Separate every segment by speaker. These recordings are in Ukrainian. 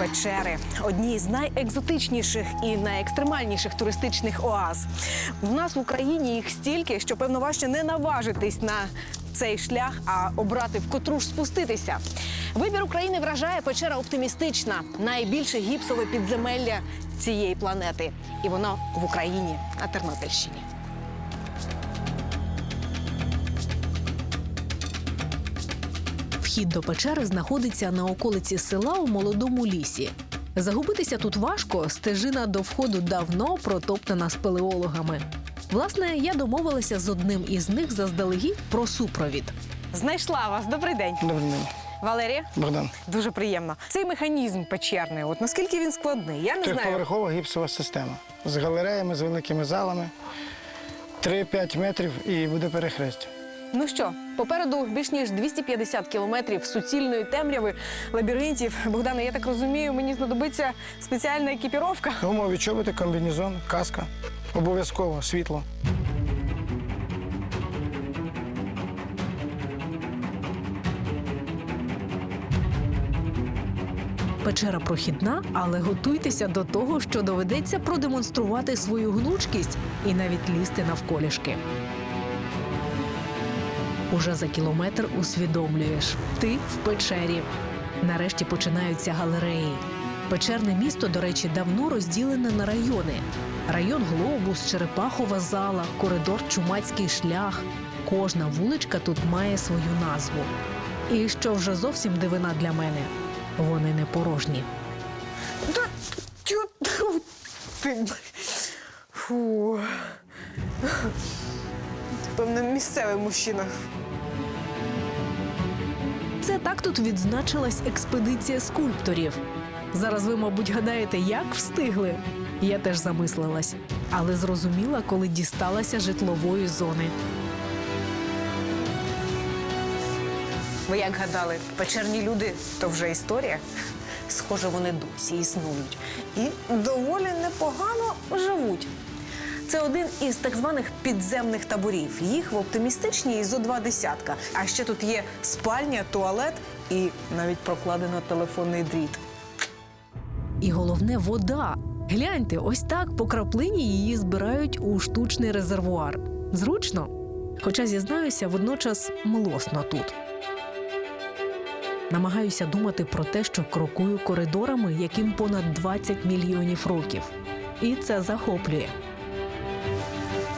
Speaker 1: печери одні з найекзотичніших і найекстремальніших туристичних оаз. У нас в Україні їх стільки, що певно важче не наважитись на цей шлях, а обрати в котру ж спуститися. Вибір України вражає печера оптимістична, найбільше гіпсове підземелля цієї планети. І воно в Україні на Тернопільщині.
Speaker 2: Вхід до печери знаходиться на околиці села у молодому лісі. Загубитися тут важко, стежина до входу давно протоптана спелеологами. Власне, я домовилася з одним із них заздалегідь про супровід.
Speaker 1: Знайшла вас. Добрий день.
Speaker 3: Добрий день,
Speaker 1: Валерія.
Speaker 3: Богдан.
Speaker 1: Дуже приємно. Цей механізм печерний, от наскільки він складний, я не знаю.
Speaker 3: Трьохповерхова гіпсова система з галереями, з великими залами. 3-5 метрів і буде перехрестя.
Speaker 1: Ну що, попереду більш ніж 250 кілометрів суцільної темряви, лабіринтів. Богдане, я так розумію, мені знадобиться спеціальна екіпіровка.
Speaker 3: Гумові чоботи, комбінезон, каска. Обов'язково світло.
Speaker 2: Печера прохідна, але готуйтеся до того, що доведеться продемонструвати свою гнучкість і навіть лізти навколішки. Уже за кілометр усвідомлюєш ти в печері. Нарешті починаються галереї. Печерне місто, до речі, давно розділене на райони: район Глобус, Черепахова зала, коридор Чумацький шлях. Кожна вуличка тут має свою назву. І що вже зовсім дивина для мене, вони не порожні.
Speaker 1: Фу. Певно, місцевий мужчина.
Speaker 2: Це так тут відзначилась експедиція скульпторів. Зараз ви, мабуть, гадаєте, як встигли. Я теж замислилась, але зрозуміла, коли дісталася житлової зони.
Speaker 1: Ви як гадали, печерні люди то вже історія. Схоже, вони досі існують і доволі непогано живуть. Це один із так званих підземних таборів. Їх в оптимістичній зо два десятка. А ще тут є спальня, туалет і навіть прокладено телефонний дріт.
Speaker 2: І головне вода. Гляньте, ось так по краплині її збирають у штучний резервуар. Зручно. Хоча зізнаюся, водночас млосно тут. Намагаюся думати про те, що крокую коридорами, яким понад 20 мільйонів років. І це захоплює.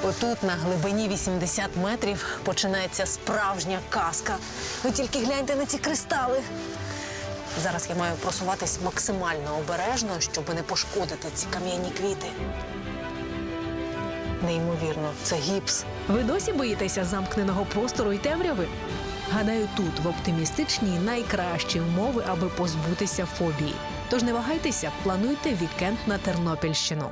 Speaker 1: Отут на глибині 80 метрів починається справжня казка. Ви тільки гляньте на ці кристали. Зараз я маю просуватись максимально обережно, щоб не пошкодити ці кам'яні квіти. Неймовірно, це гіпс.
Speaker 2: Ви досі боїтеся замкненого простору і темряви? Гадаю, тут в оптимістичній найкращі умови, аби позбутися фобії. Тож не вагайтеся, плануйте вікенд на Тернопільщину.